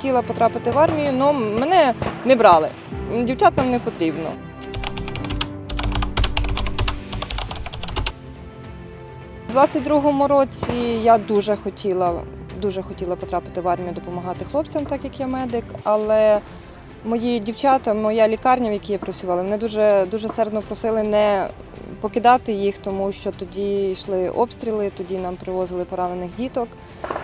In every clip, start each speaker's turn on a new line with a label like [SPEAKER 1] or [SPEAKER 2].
[SPEAKER 1] хотіла потрапити в армію, але мене не брали. Дівчатам не потрібно. У 22-му році я дуже хотіла, дуже хотіла потрапити в армію, допомагати хлопцям, так як я медик, але мої дівчата, моя лікарня, в якій я працювала, мене дуже, дуже сердно просили не покидати їх, тому що тоді йшли обстріли, тоді нам привозили поранених діток,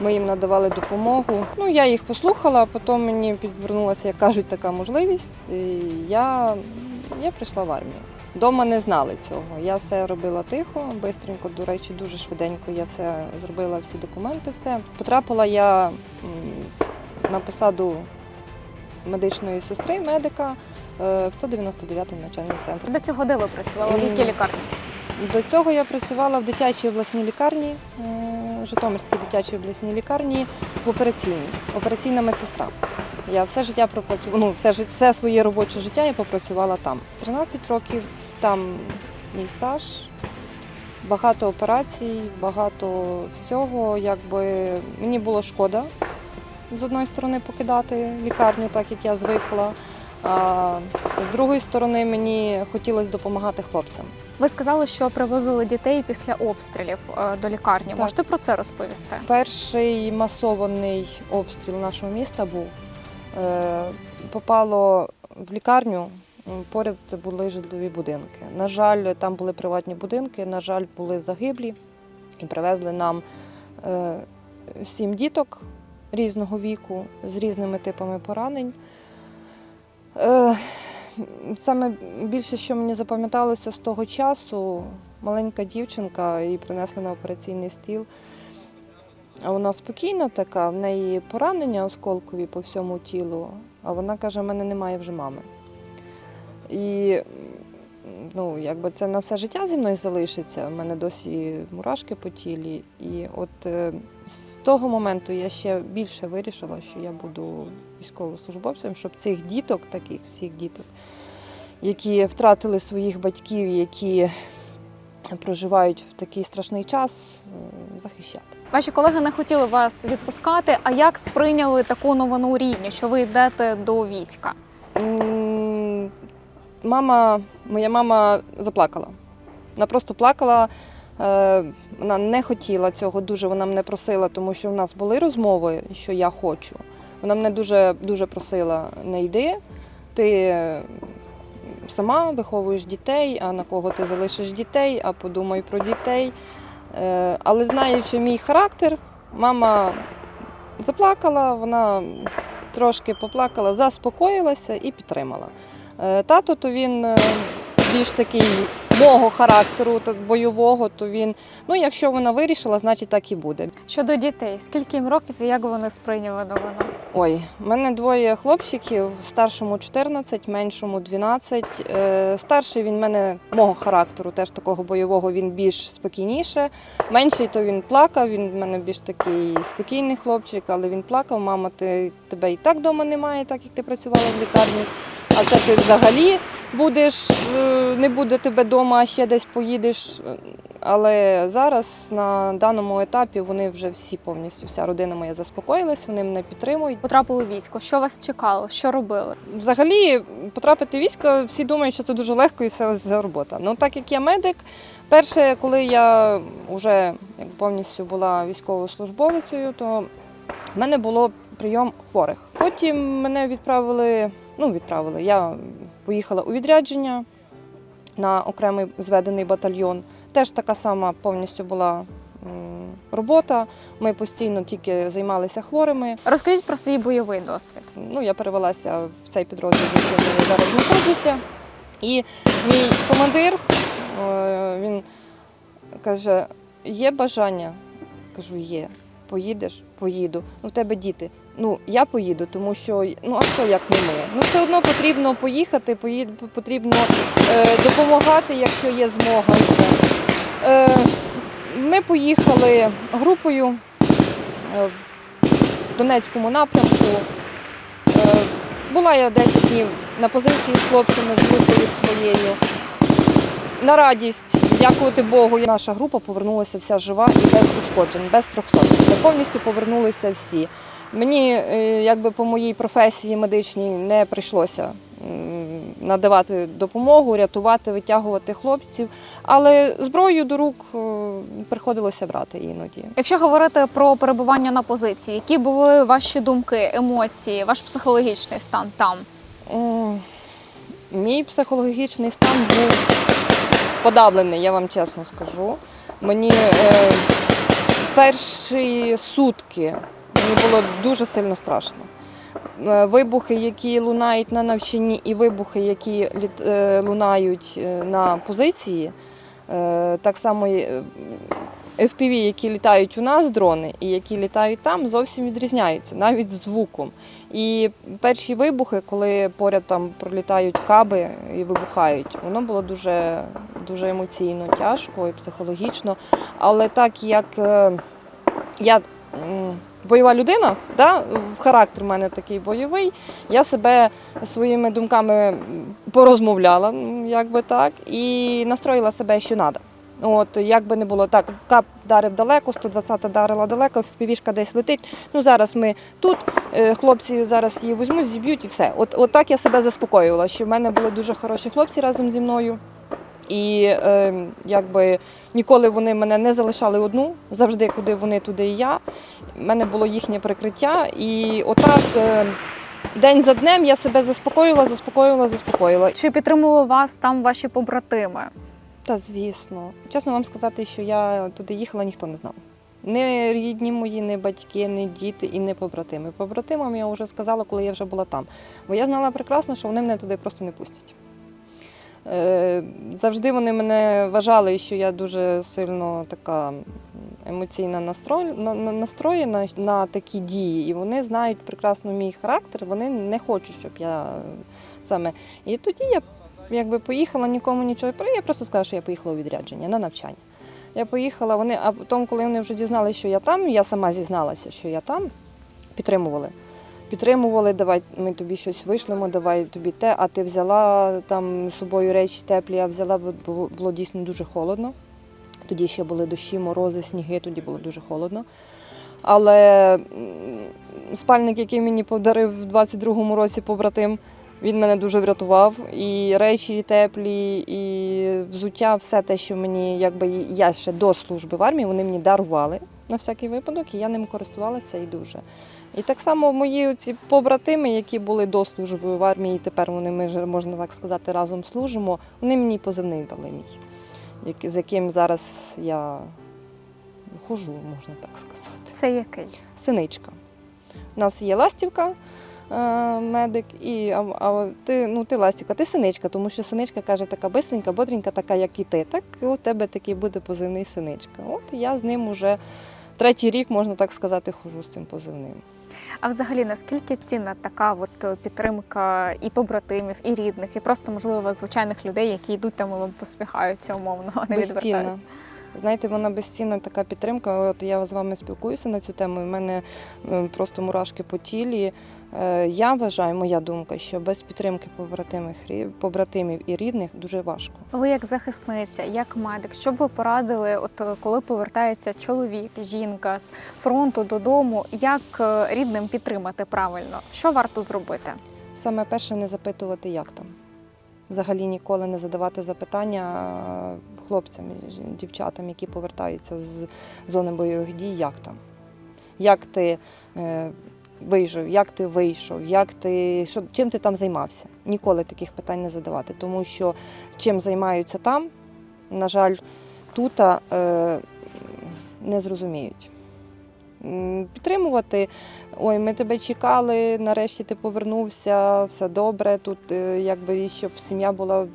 [SPEAKER 1] ми їм надавали допомогу. Ну, я їх послухала, а потім мені підвернулася, як кажуть, така можливість. І я, я прийшла в армію. Дома не знали цього. Я все робила тихо, бистренько, до речі, дуже швиденько. Я все зробила, всі документи, все. Потрапила я на посаду медичної сестри, медика в 199-й навчальний центр.
[SPEAKER 2] До цього де ви працювали? В якій лікарні?
[SPEAKER 1] До цього я працювала в дитячій обласній лікарні, е, Житомирській дитячій обласній лікарні в операційній, операційна медсестра. Я все життя пропрацювала, ну, все, все своє робоче життя я попрацювала там. 13 років там мій стаж, багато операцій, багато всього. Якби мені було шкода з одної сторони покидати лікарню, так як я звикла. А з другої сторони мені хотілося допомагати хлопцям.
[SPEAKER 2] Ви сказали, що привозили дітей після обстрілів е, до лікарні.
[SPEAKER 1] Так.
[SPEAKER 2] Можете про це розповісти?
[SPEAKER 1] Перший масований обстріл нашого міста був. Е, Попало в лікарню, поряд були житлові будинки. На жаль, там були приватні будинки, на жаль, були загиблі і привезли нам е, сім діток різного віку з різними типами поранень. Е, Саме більше, що мені запам'яталося з того часу, маленька дівчинка її принесли на операційний стіл. А вона спокійна така, в неї поранення осколкові по всьому тілу, а вона каже, в мене немає вже мами. І ну, якби це на все життя зі мною залишиться. У мене досі мурашки по тілі. І от е, з того моменту я ще більше вирішила, що я буду військовослужбовцем, щоб цих діток, таких всіх діток, які втратили своїх батьків, які проживають в такий страшний час, захищати.
[SPEAKER 2] Ваші колеги не хотіли вас відпускати. А як сприйняли таку новину рідні, що ви йдете до війська?
[SPEAKER 1] Мама, моя мама заплакала. Вона просто плакала. е, Вона не хотіла цього дуже, вона мене просила, тому що в нас були розмови, що я хочу. Вона мене дуже, дуже просила, не йди, ти сама виховуєш дітей, а на кого ти залишиш дітей, а подумай про дітей. Е, Але знаючи мій характер, мама заплакала, вона трошки поплакала, заспокоїлася і підтримала. Е, Тато то він е, більш такий мого характеру, так, бойового, то він, ну якщо вона вирішила, значить так і буде.
[SPEAKER 2] Щодо дітей, скільки їм років і як вони сприйняли новину?
[SPEAKER 1] Ой, в мене двоє хлопчиків, старшому 14, меншому 12. Е, Старший він мене мого характеру, теж такого бойового, він більш спокійніше. Менший то він плакав, він в мене більш такий спокійний хлопчик, але він плакав, мама, ти, тебе і так вдома немає, так як ти працювала в лікарні. А це ти взагалі будеш, е, не буде тебе вдома, а ще десь поїдеш. Але зараз на даному етапі вони вже всі повністю, вся родина моя заспокоїлась, вони мене підтримують.
[SPEAKER 2] Потрапили у військо. Що вас чекало? Що робили?
[SPEAKER 1] Взагалі, потрапити в військо, всі думають, що це дуже легко і все за робота. Ну так як я медик, перше, коли я вже як повністю була військовослужбовицею, то в мене було прийом хворих. Потім мене відправили, ну відправили. Я поїхала у відрядження на окремий зведений батальйон. Теж така сама повністю була робота. Ми постійно тільки займалися хворими.
[SPEAKER 2] Розкажіть про свій бойовий досвід.
[SPEAKER 1] Ну, я перевелася в цей підрозділ, в якому я зараз знаходжуся. І мій командир е, він каже: є бажання? Кажу, є. Поїдеш? Поїду. Ну, в тебе діти. Ну, я поїду, тому що ну, а хто як не ми? Ну, все одно потрібно поїхати, потрібно е, допомагати, якщо є змога. Е, ми поїхали групою е, в Донецькому напрямку. Е, Була я 10 днів на позиції з хлопцями, з групою своєю. На радість, дякувати Богу, наша група повернулася вся жива і без ушкоджень, без 300. Ми повністю повернулися всі. Мені, е, якби по моїй професії медичній, не прийшлося надавати допомогу, рятувати, витягувати хлопців, але зброю до рук е, приходилося брати іноді.
[SPEAKER 2] Якщо говорити про перебування на позиції, які були ваші думки, емоції, ваш психологічний стан там?
[SPEAKER 1] Мій психологічний стан був подавлений, я вам чесно скажу. Мені е, перші сутки мені було дуже сильно страшно. Е, Вибухи, які лунають на навчанні, і вибухи, які е, лунають е, на позиції, так само FPV, які літають у нас дрони, і які літають там, зовсім відрізняються, навіть звуком. І перші вибухи, коли поряд там пролітають каби і вибухають, воно було дуже, дуже емоційно тяжко і психологічно. Але так як я бойова людина, да, характер в мене такий бойовий, я себе своїми думками порозмовляла, як так, і настроїла себе, що треба. От, як би не було так, кап дарив далеко, 120 дарила далеко, півішка десь летить. Ну зараз ми тут, е, хлопці зараз її візьмуть, зіб'ють і все. От, от так я себе заспокоювала, що в мене були дуже хороші хлопці разом зі мною. І е, якби ніколи вони мене не залишали одну, завжди куди вони, туди і я. У мене було їхнє прикриття. І отак е, день за днем я себе заспокоювала, заспокоювала, заспокоювала.
[SPEAKER 2] Чи підтримували вас там ваші побратими?
[SPEAKER 1] Та звісно. Чесно вам сказати, що я туди їхала, ніхто не знав. Не рідні мої, не батьки, не діти і не побратими. Побратимам я вже сказала, коли я вже була там. Бо я знала прекрасно, що вони мене туди просто не пустять. Е, Завжди вони мене вважали, що я дуже сильно така емоційно настроєна на такі дії. І вони знають прекрасно мій характер, вони не хочуть, щоб я саме. І тоді я якби поїхала, нікому нічого. Я просто сказала, що я поїхала у відрядження на навчання. Я поїхала, вони, а потім, коли вони вже дізналися, що я там, я сама зізналася, що я там, підтримували. Підтримували, давай ми тобі щось вишлемо, давай тобі те, а ти взяла там з собою речі теплі, я взяла, бо було, дійсно дуже холодно. Тоді ще були дощі, морози, сніги, тоді було дуже холодно. Але спальник, який мені подарив в 22-му році побратим, він мене дуже врятував. І речі теплі, і взуття, все те, що мені, якби я ще до служби в армії, вони мені дарували на всякий випадок, і я ним користувалася і дуже. І так само мої ці побратими, які були до служби в армії, і тепер вони, ми вже, можна так сказати, разом служимо, вони мені позивний дали мій, з яким зараз я хожу, можна так сказати.
[SPEAKER 2] Це який?
[SPEAKER 1] Синичка. У нас є ластівка, е, медик, і а, а ти, ну, ти ластівка, ти синичка, тому що синичка каже, така бистренька, бодренька, така, як і ти. Так у тебе такий буде позивний синичка. От я з ним уже третій рік, можна так сказати, хожу з цим позивним.
[SPEAKER 2] А взагалі наскільки цінна така от е, підтримка і побратимів, і рідних, і просто можливо звичайних людей, які йдуть там і вам посміхаються умовно, а не відвертаються?
[SPEAKER 1] Знаєте, вона безцінна така підтримка. От я з вами спілкуюся на цю тему. і в мене е, просто мурашки по тілі. Е, Я вважаю, моя думка, що без підтримки побратимів, і рідних дуже важко.
[SPEAKER 2] Ви як захисниця, як медик, що б ви порадили, от е, коли повертається чоловік, жінка з фронту додому, як рідним підтримати правильно? Що варто зробити?
[SPEAKER 1] Саме перше не запитувати, як там. Взагалі ніколи не задавати запитання е, хлопцям, дівчатам, які повертаються з зони бойових дій, як там. Як ти е, вижив, як ти вийшов, як ти, що, чим ти там займався. Ніколи таких питань не задавати, тому що чим займаються там, на жаль, тут е, не зрозуміють. Підтримувати, ой, ми тебе чекали, нарешті ти повернувся, все добре. Тут е, якби щоб сім'я була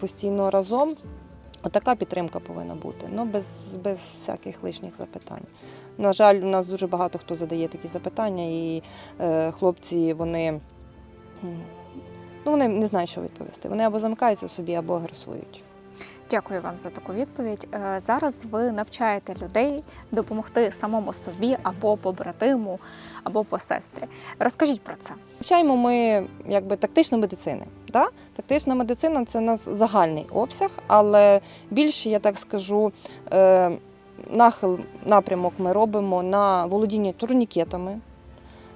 [SPEAKER 1] постійно разом. Отака підтримка повинна бути, ну без, без всяких лишніх запитань. На жаль, у нас дуже багато хто задає такі запитання, і е, хлопці вони, ну, вони не знають, що відповісти. Вони або замикаються в собі, або агресують.
[SPEAKER 2] Дякую вам за таку відповідь. Е, Зараз ви навчаєте людей допомогти самому собі або побратиму, або посестрі. Розкажіть про це.
[SPEAKER 1] Вивчаємо ми якби тактичну медицину. Да? Тактична медицина це у нас загальний обсяг, але більше, я так скажу, е, нахил, напрямок ми робимо на володіння турнікетами,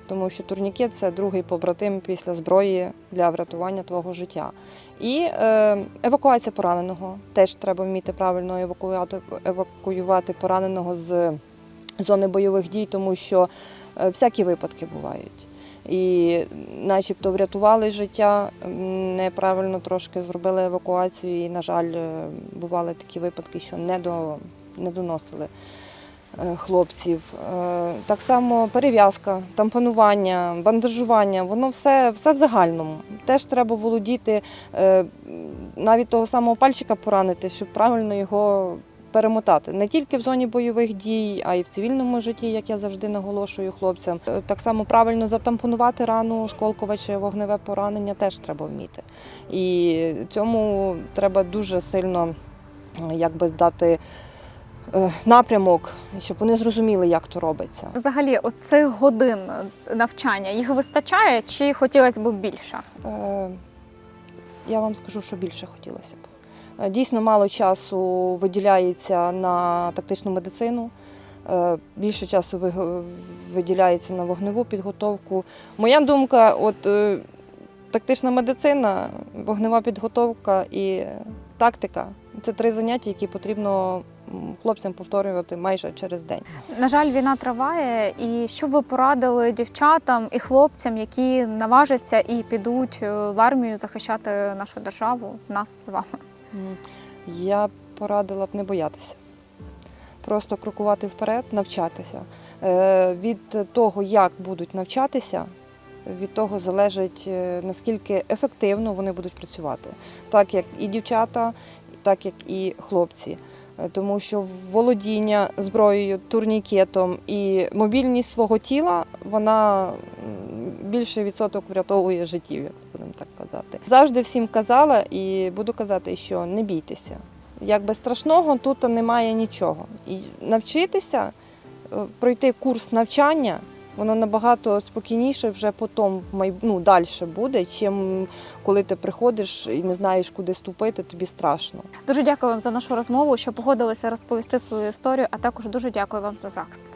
[SPEAKER 1] тому що турнікет це другий побратим після зброї для врятування твого життя. І е, евакуація пораненого. Теж треба вміти правильно евакуювати, евакуювати пораненого з зони бойових дій, тому що е, всякі випадки бувають. І начебто врятували життя, неправильно трошки зробили евакуацію, і, на жаль, е, бували такі випадки, що не, до, не доносили хлопців. Е, Так само перев'язка, тампонування, бандажування, воно все, все в загальному. Теж треба володіти, е, навіть того самого пальчика поранити, щоб правильно його перемотати не тільки в зоні бойових дій, а й в цивільному житті, як я завжди наголошую хлопцям. Е, Так само правильно затампонувати рану, осколкове чи вогневе поранення теж треба вміти. І цьому треба дуже сильно е, якби дати е, напрямок, щоб вони зрозуміли, як то робиться.
[SPEAKER 2] Взагалі, от цих годин навчання їх вистачає чи хотілося б більше?
[SPEAKER 1] Е, Я вам скажу, що більше хотілося б. Е, Дійсно, мало часу виділяється на тактичну медицину. е, Більше часу виділяється на вогневу підготовку. Моя думка, от е, тактична медицина, вогнева підготовка і тактика це три заняття, які потрібно хлопцям повторювати майже через день.
[SPEAKER 2] На жаль, війна триває. І що ви порадили дівчатам і хлопцям, які наважаться і підуть е, в армію захищати нашу державу, нас з вами?
[SPEAKER 1] Я порадила б не боятися. Просто крокувати вперед, навчатися. Е, Від того, як будуть навчатися, від того залежить, е, наскільки ефективно вони будуть працювати. Так як і дівчата, так як і хлопці. Е, Тому що володіння зброєю, турнікетом і мобільність свого тіла вона м, більше відсоток врятовує життів, як будемо так казати. Завжди всім казала і буду казати, що не бійтеся. Якби страшного тут немає нічого. І навчитися, е, пройти курс навчання, воно набагато спокійніше вже потім ну, далі буде, чим коли ти приходиш і не знаєш, куди ступити, тобі страшно.
[SPEAKER 2] Дуже дякую вам за нашу розмову, що погодилися розповісти свою історію, а також дуже дякую вам за захист.